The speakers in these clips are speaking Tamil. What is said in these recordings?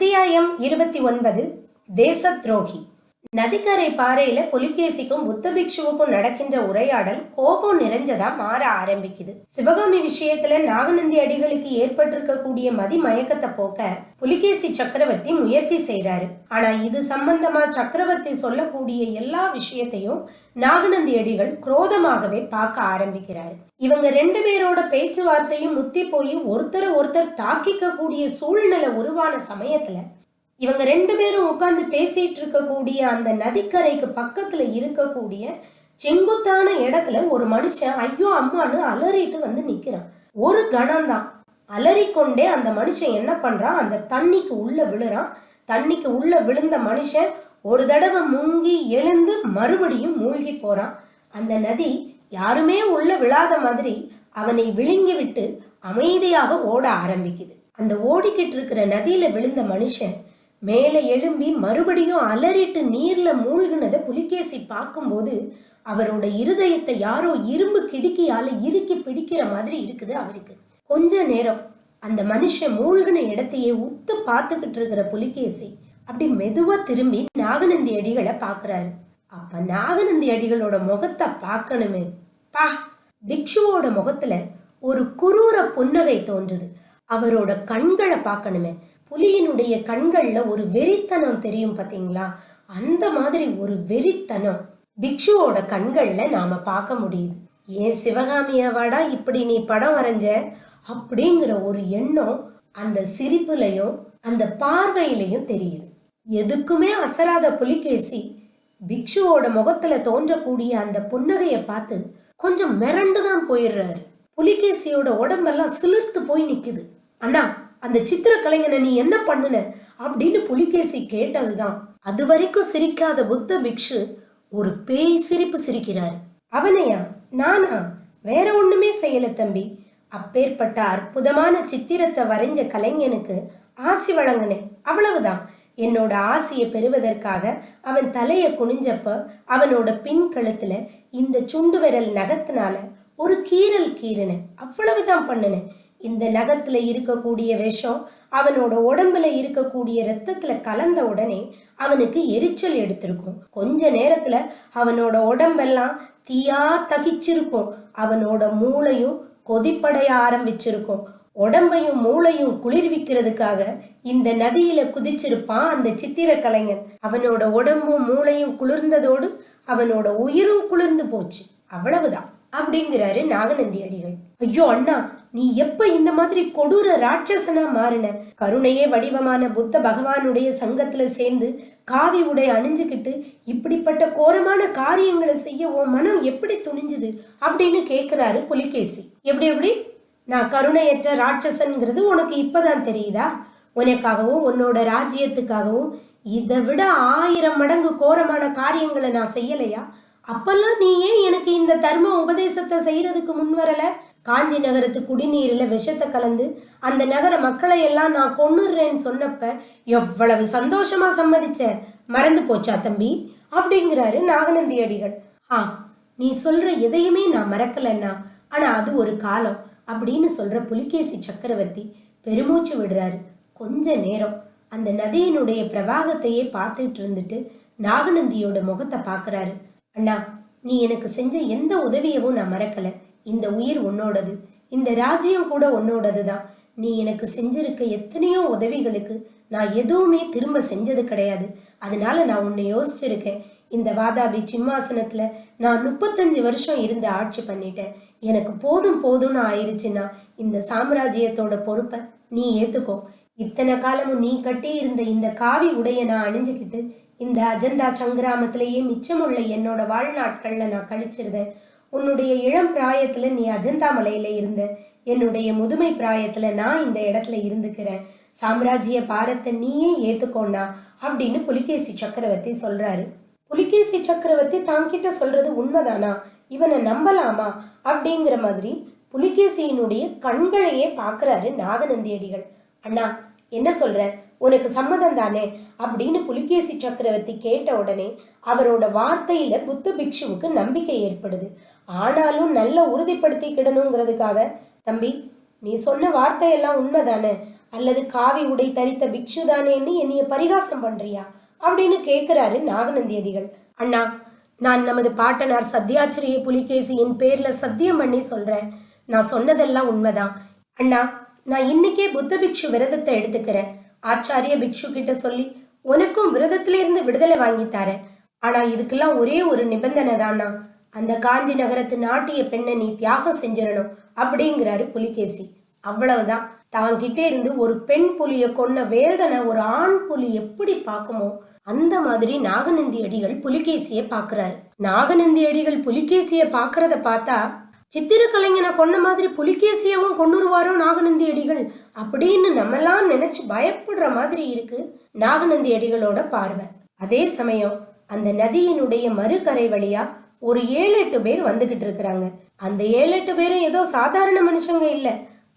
அத்தியாயம் இருபத்தி ஒன்பது தேச துரோகி நதிக்கரை பாறையில புலிகேசிக்கும் புத்த பிக்ஷுவுக்கும் நடக்கின்ற உரையாடல் கோபம் நிறைஞ்சதா மாற ஆரம்பிக்குது. சிவகாமி விஷயத்துல நாகநந்தி அடிகளுக்கு ஏற்பட்டிருக்கக்கூடிய மதி மயக்கத்தை போக்க புலிகேசி சக்கரவர்த்தி முயற்சி செய்றாரு. ஆனா இது சம்பந்தமா சக்கரவர்த்தி சொல்லக்கூடிய எல்லா விஷயத்தையும் நாகநந்தி அடிகள் குரோதமாகவே பார்க்க ஆரம்பிக்கிறாரு. இவங்க ரெண்டு பேரோட பேச்சுவார்த்தையும் முத்தி போய் ஒருத்தரை ஒருத்தர் தாக்கிக்க கூடிய சூழ்நிலை உருவான சமயத்துல இவங்க ரெண்டு பேரும் உட்கார்ந்து பேசிட்டு இருக்கக்கூடிய அந்த நதிக்கரைக்கு பக்கத்துல இருக்கக்கூடிய செங்குத்தான இடத்துல ஒரு மனுஷன் ஐயோ அம்மான்னு அலறிட்டு வந்து நிக்கிறான். ஒரு கணம்தான். அலறிக்கொண்டே அந்த மனுஷன் என்ன பண்றான்? அந்த தண்ணிக்கு உள்ள விழுறான். தண்ணிக்கு உள்ள விழுந்த மனுஷன் ஒரு தடவை முங்கி எழுந்து மறுபடியும் மூழ்கி போறான். அந்த நதி யாருமே உள்ள விழாத மாதிரி அவனை விழுங்கி விட்டு அமைதியாக ஓட ஆரம்பிக்குது. அந்த ஓடிக்கிட்டு இருக்கிற நதியில விழுந்த மனுஷன் மேலே எழும்பி மறுபடியும் அலறிட்டு நீர்ல மூழ்கினதை புலிகேசி பார்க்கும்போது அவரோட இருதயத்தை யாரோ இரும்பு கிடுக்கியால இறுக்கி பிடிக்கிற மாதிரி இருக்குது அவருக்கு. கொஞ்ச நேரம் அந்த மனுஷன் மூழ்கின இடத்தையே உத்து பார்த்துக்கிட்டு இருக்கிற புலிகேசி அப்படி மெதுவா திரும்பி நாகநந்தி அடிகளை பார்க்கறாரு. அப்ப நாகநந்தி அடிகளோட முகத்தை பார்க்கணுமே. பா பிக்ஷுவோட முகத்துல ஒரு குரூர புன்னகை தோன்றுது. அவரோட கண்களை பார்க்கணுமே. புலியினுடைய கண்களில் ஒரு வெறித்தனம் தெரியும் பார்த்தீங்களா அந்த மாதிரி ஒரு வெறித்தனம் பிக்ஷுவோட கண்களில் நாம் பார்க்க முடியுது. ஏன் சிவகாமியாவாடா இப்படி நீ படம் வரைஞ்ச? அப்படிங்கிற ஒரு எண்ணம் அந்த சிரிப்புலையும் அந்த பார்வையிலையும் தெரியுது. எதுக்குமே அசராத புலிகேசி பிக்ஷுவோட முகத்துல தோன்றக்கூடிய அந்த புன்னகையை பார்த்து கொஞ்சம் மிரண்டு தான் போயிடுறாரு. புலிகேசியோட உடம்பெல்லாம் சிலிர்த்து போய் நிக்குது. அண்ணா அந்த சித்திர கலைஞனை நீ என்ன பண்ணுன? அப்படின்னு புலிகேசி கேட்டதுதான். அது வரைக்கும் சிரிக்காத புத்த பிக்ஷு ஒரு பேய் சிரிப்பு சிரிக்கிறாரு. அவனையா? நானா? வேற ஒண்ணுமே செய்யல தம்பி. அப்பேற்பட்ட அற்புதமான சித்திரத்தை வரைஞ்ச கலைஞனுக்கு ஆசி வழங்கினேன் அவ்வளவுதான். என்னோட ஆசையை பெறுவதற்காக அவன் தலைய குனிஞ்சப்ப அவனோட பின் கழுத்துல இந்த சுண்டு விரல் நகத்தினால ஒரு கீறல் கீறினேன். அவ்வளவுதான் பண்ணினேன். இந்த நகத்தில் இருக்கக்கூடிய விஷம் அவனோட உடம்புல இருக்கக்கூடிய ரத்தத்துல கலந்த உடனே அவனுக்கு எரிச்சல் எடுத்திருக்கும். கொஞ்ச நேரத்துல அவனோட உடம்பெல்லாம் தீயா தகிச்சிருக்கும். அவனோட மூளையும் கொதிப்படைய ஆரம்பிச்சிருக்கும். உடம்பையும் மூளையும் குளிர்விக்கிறதுக்காக இந்த நதியில குதிச்சிருப்பான் அந்த சித்திர கலைஞன் அவனோட உடம்பும் மூளையும் குளிர்ந்ததோடு அவனோட உயிரும் குளிர்ந்து போச்சு. அவ்வளவுதான். அப்படிங்கிறாரு நாகநந்தி அடிகள் ஐயோ அண்ணா நீ எப்ப இந்த மாதிரி கொடூர ராட்சசனா மாறின? கருணையே வடிவமான புத்த பகவானுடைய சங்கத்துல சேர்ந்து காவி உடை அணிஞ்சுக்கிட்டு இப்படிப்பட்ட கோரமான காரியங்களை செய்ய உன் மனம் எப்படி துணிஞ்சுது அப்படின்னு கேட்கிறாரு புலிகேசி. எப்படி எப்படி? நான் கருணையற்ற ராட்சசன்கிறது உனக்கு இப்பதான் தெரியுதா? உனக்காகவும் உன்னோட ராஜ்யத்துக்காகவும் இதை விட ஆயிரம் மடங்கு கோரமான காரியங்களை நான் செய்யலையா? அப்பெல்லாம் நீ ஏன் எனக்கு இந்த தர்ம உபதேசத்தை செய்யறதுக்கு முன் வரல? காஞ்சி நகரத்து குடிநீர்ல விஷத்தை கலந்து அந்த நகர மக்களை எல்லாம் நான் கொன்னுடுறேன்னு சொன்னப்ப எவ்வளவு சந்தோஷமா சம்மதிச்ச? மறந்து போச்சா தம்பி? அப்படிங்கிறாரு நாகநந்தி அடிகள். ஆ நீ சொல்ற எதையுமே நான் மறக்கலன்னா ஆனா அது ஒரு காலம் அப்படின்னு சொல்ற புலிகேசி சக்கரவர்த்தி பெருமூச்சு விடுறாரு. கொஞ்ச நேரம். அந்த நதியினுடைய பிரவாகத்தையே பார்த்துட்டு இருந்துட்டு நாகநந்தியோட முகத்தை பார்க்குறாரு. அண்ணா நீ எனக்கு செஞ்ச எந்த உதவியவும் நான் மறக்கலை. இந்த உயிர் உன்னோடது. இந்த ராஜ்யம் கூட உன்னோடது தான் நீ எனக்கு செஞ்சிருக்க எத்தனையோ உதவிகளுக்கு நான் எதுவுமே திரும்ப செஞ்சது கிடையாது. அதனால நான் உன்னை யோசிச்சிருக்கேன். இந்த வாதாபி சிம்மாசனத்துல நான் முப்பத்தஞ்சு வருஷம் இருந்து ஆட்சி பண்ணிட்டேன். எனக்கு போதும் போதும்னு ஆயிடுச்சுன்னா இந்த சாம்ராஜ்யத்தோட பொறுப்பை நீ ஏத்துக்கோ. இத்தனை காலமும் நீ கட்டி இருந்த இந்த காவி உடைய நான் அணிஞ்சுக்கிட்டு இந்த அஜந்தா சங்கிராமத்திலேயே மிச்சமுள்ள என்னோட வாழ்நாட்கள்ல நான் கழிச்சிருந்தேன். உன்னுடைய இளம் பிராயத்துல நீ அஜந்தா மலையில இருந்த என்னுடைய முதுமை பிராயத்துல நான் இந்த இடத்துல இருந்துக்கிறேன். சாம்ராஜ்ய பாரத்தை நீயே ஏத்துக்கோண்ணா அப்படின்னு புலிகேசி சக்கரவர்த்தி சொல்றாரு. புலிகேசி சக்கரவர்த்தி தாங்கிட்ட சொல்றது உண்மைதானா? இவனை நம்பலாமா? அப்படிங்கிற மாதிரி புலிகேசியினுடைய கண்களையே பார்க்கறாரு நாகநந்தியடிகள். அண்ணா என்ன சொல்ற? உனக்கு சம்மதம் தானே? அப்படின்னு புலிகேசி சக்கரவர்த்தி கேட்ட உடனே அவரோட வார்த்தையில புத்த பிக்ஷுவுக்கு நம்பிக்கை ஏற்படுது. ஆனாலும் நல்ல உறுதிப்படுத்திக்கிடணுங்கிறதுக்காக தம்பி நீ சொன்ன வார்த்தையெல்லாம் உண்மைதானே? அல்லது காவி உடை தரித்த பிக்ஷு தானேன்னு என்னைய பரிகாசம் பண்றியா? அப்படின்னு கேட்கிறாரு நாகநந்தியடிகள். அண்ணா நான் நமது பாட்டனார் சத்யாச்சிரிய புலிகேசியின் பேர்ல சத்தியம் பண்ணி சொல்றேன். நான் சொன்னதெல்லாம் உண்மைதான். அண்ணா நான் இன்னைக்கே புத்த பிக்ஷு விரதத்தை எடுத்துக்கிறேன். ஆச்சாரிய பிக்ஷு கிட்ட சொல்லி உனக்கும் விரதத்துல இருந்து விடுதலை வாங்கி தரேன். ஆனா இதுக்கெல்லாம் ஒரே ஒரு நிபந்தனை தானா? அந்த காஞ்சி நகரத்து நாட்டிய பெண்ணை நீ தியாகம் செஞ்சிடணும் அப்படிங்கிறாரு புலிகேசி. அவ்வளவுதான். தாங்கிட்டே இருந்து ஒரு பெண் புலிய கொன்ன வேடனை ஒரு ஆண் புலி எப்படி பார்க்குமோ அந்த மாதிரி நாகநந்தி அடிகள் புலிகேசிய பாக்குறாரு நாகநந்தி அடிகள் புலிகேசிய பாக்குறத பார்த்தா சித்திர கலைஞனை கொன்ன மாதிரி புலிகேசியவும் கொண்டுருவாரோ நாகநந்தி அடிகள்? அப்படின்னு நம்மெல்லாம் நினைச்சு பயப்படுற மாதிரி இருக்கு நாகநந்தி அடிகளோட பார்வை. அதே சமயம் அந்த நதியினுடைய மறுகரை வழியா ஒரு ஏழு எட்டு பேர் வந்துகிட்டு இருக்கிறாங்க. அந்த ஏழு எட்டு பேரும் ஏதோ சாதாரண மனுஷங்க இல்ல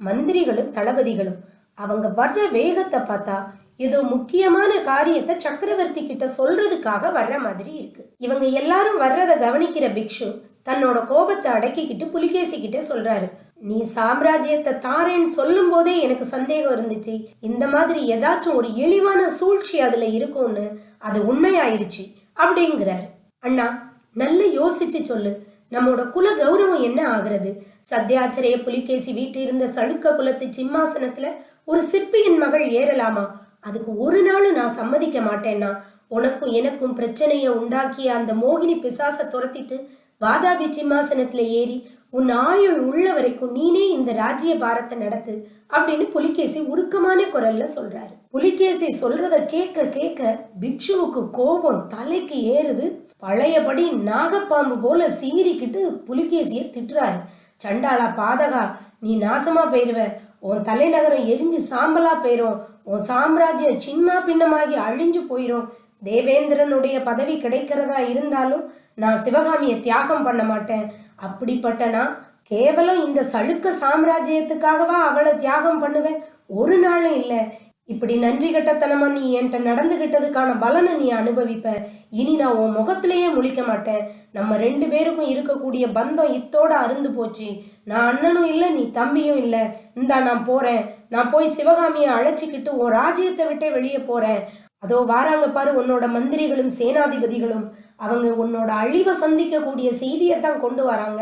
மந்திரிகளும் தளபதிகளும். அவங்க வர்ற வேகத்தை பார்த்தா ஏதோ முக்கியமான காரியத்தை சக்கரவர்த்தி கிட்ட சொல்றதுக்காக வர்ற மாதிரி இருக்கு. இவங்க எல்லாரும் வர்றத கவனிக்கிற பிக்ஷு தன்னோட கோபத்தை அடக்கிக்கிட்டு புலிகேசி கிட்ட சொல்றாரு. நீ சாம்ராஜ்யத்தை தாரேன்னு சொல்லும் போதே எனக்கு சந்தேகம் இருந்துச்சு. இந்த மாதிரி ஏதாச்சும் ஒரு இழிவான சூழ்ச்சி அதுல இருக்கும்னு அது உண்மையாயிருச்சு அப்படிங்கிறாரு. அண்ணா நல்ல யோசிச்சு சொல்லு. நம்மோட குல கௌரவம் என்ன ஆகிறது? சத்யாச்சரிய புலிகேசி வீட்டு இருந்த சழுக்க குலத்து சிம்மாசனத்துல ஒரு சிற்பியின் மகள் ஏறலாமா? அதுக்கு ஒரு நாள் நான் சம்மதிக்க மாட்டேன்னா உனக்கும் எனக்கும் பிரச்சனையை உண்டாக்கிய அந்த மோகினி பிசாச துரத்திட்டு வாதாபி சிம்மாசனத்துல ஏறி உன் ஆயுள் உள்ள வரைக்கும் நீனே இந்த ராஜ்ய பாரத்தை நடத்து அப்படின்னு புலிகேசி உருக்கமான குரல்ல சொல்றாரு. புலிகேசி சொல்றத கேட்க கேட்க பிக்ஷுவுக்கு கோபம் தலைக்கு ஏறுது. பழையபடி நாகப்பாம்பு போல சீறிக்கிட்டு புலிகேசிய திட்டுறாரு. சண்டாளா பாதகா நீ நாசமா போயிருவ. உன் தலைநகரம் எரிஞ்சு சாம்பலா போயிரும். உன் சாம்ராஜ்யம் சின்ன பின்னமாகி அழிஞ்சு போயிரும். தேவேந்திரனுடைய பதவி கிடைக்கிறதா இருந்தாலும் நான் சிவகாமியை தியாகம் பண்ண மாட்டேன். அப்படிப்பட்ட நான் கேவலம் இந்த சளுக்க சாம்ராஜ்யத்துக்காகவா அவளை தியாகம் பண்ணுவேன்? ஒரு நாளும் இல்லை. இப்படி நன்றி கட்டத்தனமா நீ என்கிட்ட நடந்துகிட்டதுக்கான பலனை நீ அனுபவிப்ப. இனி நான் உன் முகத்திலேயே முழிக்க மாட்டேன். நம்ம ரெண்டு பேருக்கும் இருக்கக்கூடிய பந்தம் இத்தோட அருந்து போச்சு. நான் அண்ணனும் இல்லை நீ தம்பியும் இல்லை. இந்தா நான் போறேன். நான் போய் சிவகாமியை அழைச்சிக்கிட்டு உன் ராஜ்யத்தை விட்டே வெளியே போறேன். அதோ வாராங்க பாரு உன்னோட மந்திரிகளும் சேனாதிபதிகளும். அவங்க உன்னோட அழிவை சந்திக்கக்கூடிய செய்தியை தான் கொண்டு வராங்க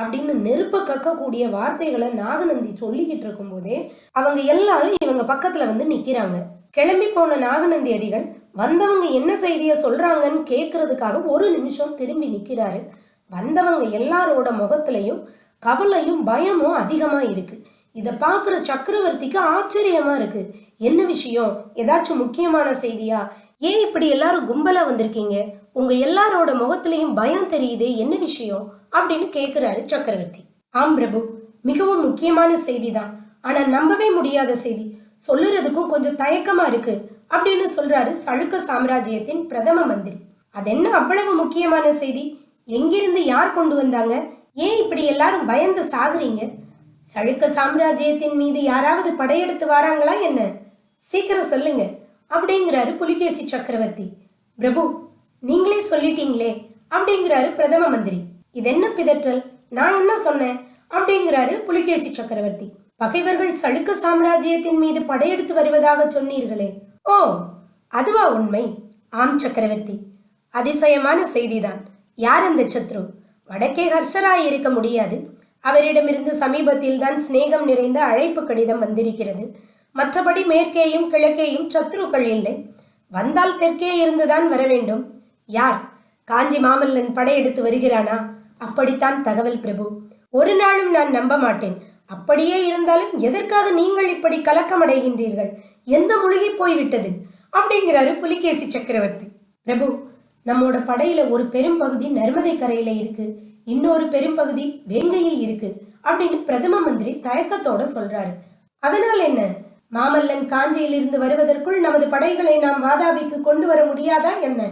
அப்படின்னு நெருப்ப கக்கக்கூடிய வார்த்தைகளை நாகநந்தி சொல்லிக்கிட்டு இருக்கும்போதே அவங்க எல்லாரும் இவங்க பக்கத்துல வந்து நிக்கிறாங்க. கிளம்பி போன நாகநந்தி அடிகள் வந்தவங்க என்ன செய்தியை சொல்றாங்கன்னு கேட்கறதுக்காக ஒரு நிமிஷம் திரும்பி நிக்கிறாரு. வந்தவங்க எல்லாரோட முகத்திலையும் கவலையும் பயமும் அதிகமா இருக்கு. இதை பார்க்குற சக்கரவர்த்திக்கு ஆச்சரியமா இருக்கு. என்ன விஷயம்? ஏதாச்சும் முக்கியமான செய்தியா? ஏன் இப்படி எல்லாரும் கும்பலா வந்திருக்கீங்க? உங்க எல்லாரோட முகத்திலையும் பயம் தெரியுதே என்ன விஷயம்? அப்படின்னு கேக்குறாரு சக்கரவர்த்தி. ஆம் பிரபு மிகவும் முக்கியமான செய்தி தான் ஆனா நம்பவே முடியாத செய்தி. சொல்லுறதுக்கும் கொஞ்சம் தயக்கமா இருக்கு அப்படின்னு சொல்றாரு சளுக்க சாம்ராஜ்யத்தின் பிரதம மந்திரி. அது என்ன அவ்வளவு முக்கியமான செய்தி? எங்கிருந்து யார் கொண்டு வந்தாங்க? ஏன் இப்படி எல்லாரும் பயந்து சாகுறீங்க? சளுக்க சாம்ராஜ்யத்தின் மீது யாராவது படையெடுத்து வராங்களா என்ன? சீக்கிரம் சொல்லுங்க. அப்படிங்கிறாரு புலிகேசி சக்கரவர்த்தி. பிரபு நீங்களே சொல்லிட்டீங்களே அப்படிங்கிறாரு பிரதம மந்திரி. இது என்ன பிதற்றல்? நான் என்ன சொன்னேன்? அப்படிங்கிறாரு புலிகேசி சக்கரவர்த்தி. பகைவர்கள் சளுக்க சாம்ராஜ்யத்தின் மீது படையெடுத்து வருவதாக சொன்னீர்களே. ஓ அதுவா உண்மை? ஆம் சக்கரவர்த்தி. அதிசயமான செய்திதான். யார் அந்த சத்ரு? வடக்கே ஹர்ஷராய் இருக்க முடியாது. அவரிடமிருந்து சமீபத்தில் தான் சிநேகம் நிறைந்த அழைப்பு கடிதம் வந்திருக்கிறது. மற்றபடி மேற்கேயும் கிழக்கேயும் சத்ருக்கள் இல்லை. வந்தால் தெற்கே இருந்துதான் வர வேண்டும். யார்? காஞ்சி மாமல்லன் படையெடுத்து வருகிறானா? அப்படித்தான் தகவல் பிரபு. ஒரு நாளும் நான் நம்ப மாட்டேன். அப்படியே இருந்தாலும் எதற்காக நீங்கள் இப்படி கலக்கமடைகின்றீர்கள்? எந்த மூழ்கி போய்விட்டது? அப்படிங்கிறாரு புலிகேசி சக்கரவர்த்தி. பிரபு நம்மோட படையில ஒரு பெரும் பகுதி நர்மதை கரையில இருக்கு. இன்னொரு பெரும்பகுதி வேங்கையில் இருக்கு. அப்படின்னு பிரதம மந்திரி தயக்கத்தோட சொல்றாரு. அதனால் என்ன? மாமல்லன் காஞ்சியில் இருந்து வருவதற்குள் நமது படைகளை நாம் வாதாபிக்கு கொண்டு வர முடியாதா என்ன?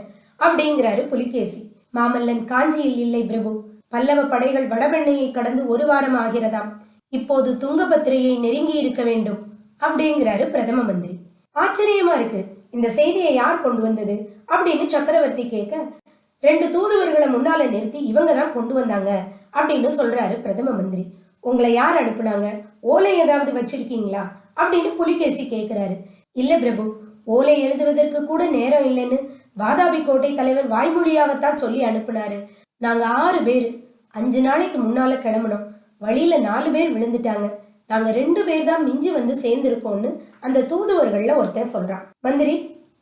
அப்படிங்கிறாரு புலிகேசி. மாமல்லன் காஞ்சியில் இல்லை பிரபு. பல்லவ படைகள் வடவெண்ணையை கடந்து ஒரு வாரம் ஆகிறதாம். இப்போது துங்கபத்திரையை நெருங்கி இருக்க வேண்டும் அப்படிங்கிறாரு பிரதம மந்திரி. ஆச்சரியமா இருக்கு. இந்த செய்தியை யார் கொண்டு வந்தது? அப்படின்னு சக்கரவர்த்தி கேட்க ரெண்டு தூதுவர்களை முன்னால நிறுத்தி இவங்க தான் கொண்டு வந்தாங்க அப்படின்னு சொல்றாரு பிரதம மந்திரி. உங்களை யார் அனுப்புனாங்க? ஓலை ஏதாவது வச்சிருக்கீங்களா? அப்படின்னு புலிகேசி கேட்கிறாரு இல்ல பிரபு ஓலை எழுதுவதற்கு கூட நேரம் இல்லைன்னு வாதாபி கோட்டை தலைவர் வாய்மொழியாகத்தான் சொல்லி அனுப்புனாரு. நாங்க ஆறு பேர் அஞ்சு நாளைக்கு முன்னால கிளம்புனோம். வழியில நாலு பேர் விழுந்துட்டாங்க. நாங்க ரெண்டு பேர் தான் மிஞ்சி வந்து சேர்ந்திருக்கோம்னு அந்த தூதுவர்கள்ல ஒருத்தன் சொல்றான். மந்திரி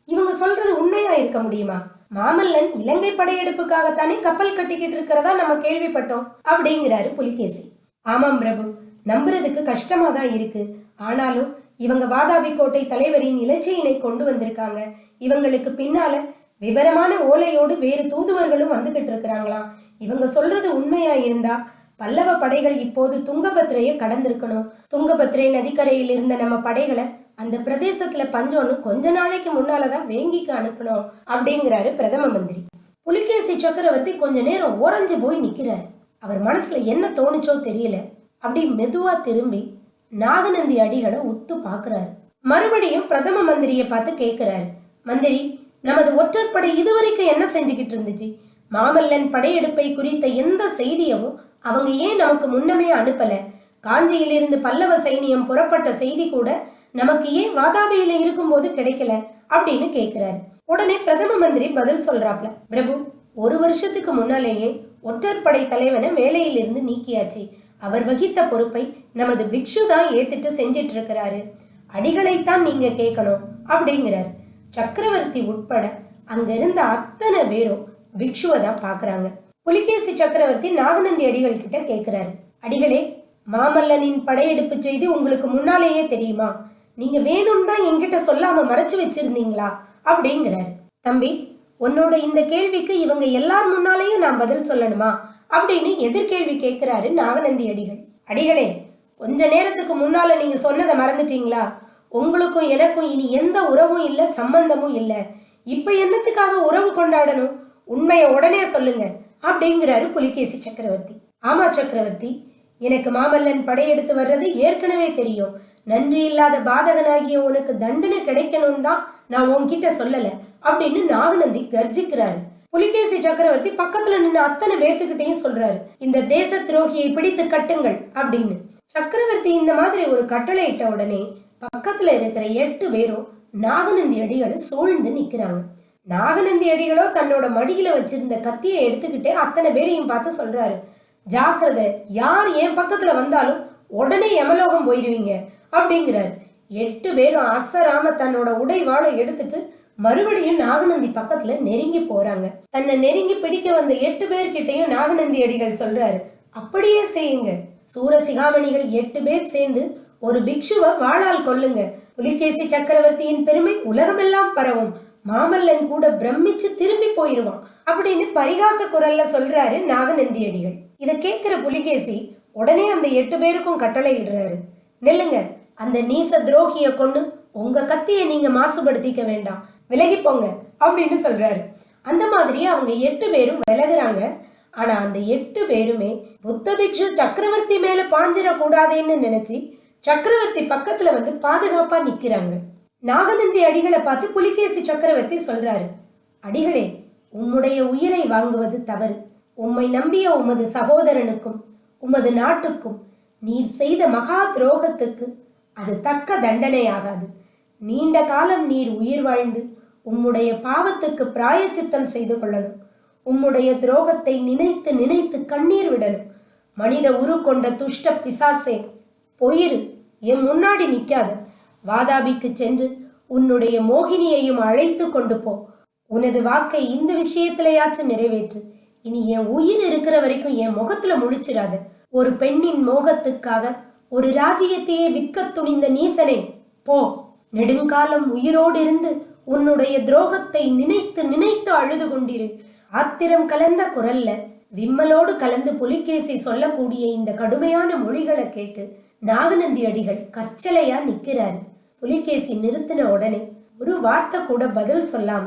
இவங்க சொல்றது உண்மையா இருக்க முடியுமா? மாமல்லன் இலங்கை படையெடுப்புக்காகத்தானே கப்பல் கட்டிக்கிட்டு இருக்கிறதா நம்ம கேள்விப்பட்டோம் அப்படிங்கிறாரு புலிகேசி. ஆமாம் பிரபு நம்புறதுக்கு கஷ்டமா தான் இருக்கு. ஆனாலும் இவங்க வாதாபி கோட்டை தலைவரின் இலச்சையினை கொண்டு வந்திருக்காங்க. இவங்களுக்கு பின்னால விவரமான ஓலையோடு வேறு தூதுவர்களும் வந்துகிட்டு இருக்கிறாங்களாம். இவங்க சொல்றது உண்மையா இருந்தா பல்லவ படைகள் இப்போது துங்கபத்ரையை கடந்திருக்கணும். துங்கபத்திரை நதிக்கரையில் இருந்த நம்ம படைகளை அந்த பிரதேசத்துல பஞ்சோன்னு கொஞ்ச நாளைக்கு முன்னாலதான் வேங்கிக்கு அனுப்பணும் அப்படிங்கிறாரு பிரதம மந்திரி. புலிகேசி சக்கரவர்த்தி கொஞ்ச நேரம் ஓரஞ்சு போய் நிக்கிறாரு. அவர் மனசுல என்ன தோணுச்சோ தெரியல. அப்படி மெதுவா திரும்பி நாகநந்தி அடிகளை உத்து பாக்குறாரு மறுபடியும் பிரதம மந்திரியை பார்த்து கேட்குறாரு. மந்திரி நமது ஒற்றற்படை இதுவரைக்கும் என்ன செஞ்சுக்கிட்டு இருந்துச்சு? மாமல்லன் படையெடுப்பை குறித்த எந்த செய்தியவும் அவங்க ஏன் நமக்கு முன்னமே அனுப்பல? காஞ்சியிலிருந்து பல்லவ சைனியம் புறப்பட்ட செய்தி கூட நமக்கு ஏன் வாதாபியில இருக்கும்போது கிடைக்கல? அப்படின்னு கேட்கிறாரு. உடனே பிரதம மந்திரி பதில் சொல்றாப்ல பிரபு ஒரு வருஷத்துக்கு முன்னாலேயே ஒற்றற்படை தலைவனை வேலையிலிருந்து நீக்கியாச்சு. அவர் வகித்த பொறுப்பை நமது பிக்ஷு தான் ஏத்துட்டு செஞ்சிட்டு இருக்கிறாரு அடிகளைத்தான் நீங்க கேட்கணும் அப்படிங்கிறார். சக்கரவர்த்தி உட்பட அங்க இருந்த அத்தனை பேரும் பிக்ஷுவை தான் பாக்குறாங்க. புலிகேசி சக்கரவர்த்தி நாகநந்தி அடிகள் கிட்ட கேட்கிறாரு அடிகளே மாமல்லனின் படையெடுப்பு செய்தி உங்களுக்கு முன்னாலேயே தெரியுமா? நீங்க வேணும்னு தான் என்கிட்ட சொல்லாம மறைச்சு வச்சிருந்தீங்களா? அப்படிங்கிறாரு. தம்பி உன்னோட இந்த கேள்விக்கு இவங்க எல்லார் முன்னாலேயும் நான் பதில் சொல்லணுமா? அப்படின்னு எதிர்கேள்வி கேட்கிறாரு நாகநந்தி அடிகள். அடிகளே கொஞ்ச நேரத்துக்கு முன்னால நீங்க சொன்னதை மறந்துட்டீங்களா? உங்களுக்கும் எனக்கும் இனி எந்த உறவும் இல்லை சம்பந்தமும் இல்லை. இப்ப என்னத்துக்காக உறவு கொண்டாடணும்? உண்மையை உடனே சொல்லுங்க அப்படிங்கிறாரு புலிகேசி சக்கரவர்த்தி. ஆமா சக்கரவர்த்தி எனக்கு மாமல்லன் படையெடுத்து வர்றது ஏற்கனவே தெரியும். நன்றி இல்லாத பாதகனாகிய உனக்கு தண்டனை கிடைக்கணும் தான் நான் உன்கிட்ட சொல்லல அப்படின்னு நாகநந்தி கர்ஜிக்கிறாரு. புலிகேசி சக்கரவர்த்தி பக்கத்துல நின்று அத்தனை பேர்த்துக்கிட்டையும் சொல்றாரு. இந்த தேச துரோகியை பிடித்து கட்டுங்கள் அப்படின்னு. சக்கரவர்த்தி இந்த மாதிரி ஒரு கட்டளை இட்ட உடனே பக்கத்துல இருக்கிற எட்டு பேரும் நாகநந்தி அடிகளை சூழ்ந்து நிக்கிறாங்க. நாகநந்தி அடிகளோ தன்னோட மடியில வச்சிருந்த கத்தியை எடுத்துக்கிட்டே அத்தனை பேரையும் பார்த்து சொல்றாரு. ஜாக்கிரதை யார் என் பக்கத்துல வந்தாலும் உடனே எமலோகம் போயிருவீங்க அப்படிங்கிறாரு. எட்டு பேரும் அசராம தன்னோட உடைவாளை எடுத்துட்டு மறுபடியும் நாகநந்தி பக்கத்துல நெருங்கி போறாங்க. தன்னை நெருங்கி பிடிக்க வந்த எட்டு பேர்கிட்டயும் நாகநந்தி அடிகள் சொல்றாரு அப்படியே செய்யுங்க. சூரசிகாமணிகள் எட்டு பேர் சேர்ந்து ஒரு பிக்ஷுவை வாழால் கொல்லுங்க. புலிகேசி சக்கரவர்த்தியின் பெருமை உலகமெல்லாம் பரவும். மாமல்லன் கூட பிரமிச்சு திரும்பி போயிருவான் அப்படின்னு பரிகாச குரல்ல சொல்றாரு நாகநந்தி அடிகள். இதை கேட்கிற புலிகேசி உடனே அந்த எட்டு பேருக்கும் கட்டளை இடுறாரு நெல்லுங்க அந்த நீச துரோகிய கொண்டு உங்க கத்தியை நீங்க மாசுபடுத்திக்க வேண்டாம். விலகி போங்க அப்படின்னு சொல்றாரு. அந்த மாதிரி அவங்க எட்டு பேரும் விலகுறாங்க. ஆனா அந்த எட்டு பேருமே புத்த பிக்ஷு சக்கரவர்த்தி மேல பாஞ்சிடக்கூடாதுன்னு நினைச்சு சக்கரவர்த்தி பக்கத்துல வந்து பாதுகாப்பா நிக்கிறாங்க. நாகநந்தி அடிகளை பார்த்து புலிகேசி சக்கரவர்த்தி சொல்றாரு அடிகளே உம்முடைய உயிரை வாங்குவது தவறு. உம்மை நம்பிய உமது சகோதரனுக்கும் உமது நாட்டுக்கும் நீர் செய்த மகா துரோகத்துக்கு அது தக்க தண்டனையாகாது. நீண்ட காலம் நீர் உயிர் வாழ்ந்து உம்முடைய பாவத்துக்கு பிராயச்சித்தம் செய்து கொள்ளணும். உம்முடைய துரோகத்தை நினைத்து நினைத்து கண்ணீர் விடணும். மனித உரு கொண்ட துஷ்ட பிசாசே பொயிரு என் முன்னாடி நிக்காத. வாதாபிக்கு சென்று உன்னுடைய மோகினியையும் அழைத்து கொண்டு போ. உனது வாக்கை இந்த விஷயத்திலேயாச்சும் நிறைவேற்று. இனி என் உயிர் இருக்கிற வரைக்கும் என் முகத்துல முழிச்சிடாத. ஒரு பெண்ணின் மோகத்துக்காக ஒரு ராஜ்யத்தையே விற்க துணிந்த நீசனே போ. நெடுங்காலம் உயிரோடு இருந்து உன்னுடைய துரோகத்தை நினைத்து நினைத்து அழுது கொண்டிரு. ஆத்திரம் கலந்த குரல்ல விம்மலோடு கலந்து புலிகேசி சொல்லக்கூடிய இந்த கடுமையான மொழிகளை கேட்டு நாகநந்தி அடிகள் கச்சலையா நிக்கிறாரு. புலிகேசி நிறுத்தின உடனே ஒரு வார்த்தை கூட பதில் சொல்லாம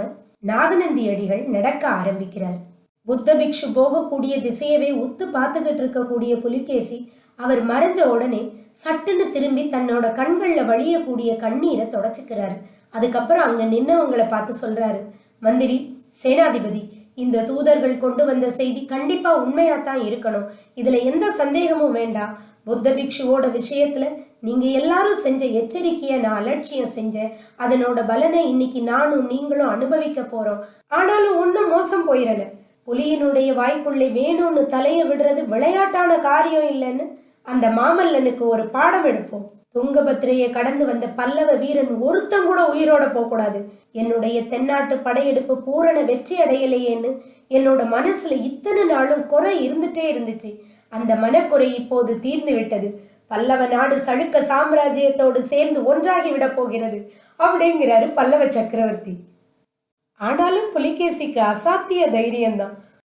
நாகநந்தி அடிகள் நடக்க ஆரம்பிக்கிறார். புத்த பிக்ஷு போகக்கூடிய திசையவே உத்து பார்த்துக்கிட்டு இருக்கக்கூடிய புலிகேசி அவர் மறைஞ்ச உடனே சட்டுன்னு திரும்பி தன்னோட கண்கள்ல வழியக்கூடிய கண்ணீரை தொடச்சிக்கிறாரு. அதுக்கப்புறம் அங்க நின்னவங்களை பார்த்து சொல்றாரு மந்திரி சேனாதிபதி இந்த தூதர்கள் கொண்டு வந்த செய்தி கண்டிப்பா உண்மையாத்தான் இருக்கணும். இதுல எந்த சந்தேகமும் வேண்டாம். புத்த பிக்ஷுவோட விஷயத்துல நீங்க எல்லாரும் செஞ்ச எச்சரிக்கையை நான் அலட்சியம் செஞ்சேன் அதனோட பலனை இன்னைக்கு நானும் நீங்களும் அனுபவிக்க போறோம். ஆனாலும் ஒன்றும் மோசம் போயிடல புலியினுடைய வாய்க்குள்ளே வேணும்னு தலைய விடுறது விளையாட்டான காரியம் இல்லைன்னு அந்த மாமல்லனுக்கு ஒரு பாடம் எடுப்போம். துங்கபத்திரையை கடந்து வந்த பல்லவ வீரன் ஒருத்தம் கூட உயிரோட போகக்கூடாது. என்னுடைய தென்னாட்டு படையெடுப்பு பூரண வெற்றி அடையலையேன்னு என்னோட மனசுல இத்தனை நாளும் குறை இருந்துட்டே இருந்துச்சு. அந்த மனக்குறை இப்போது தீர்ந்து விட்டது. பல்லவ நாடு சழுக்க சாம்ராஜ்யத்தோடு சேர்ந்து ஒன்றாகி விட போகிறது. அப்படிங்கிறாரு பல்லவ சக்கரவர்த்தி. ஆனாலும் புலிகேசிக்கு அசாத்திய தைரியம்தான்.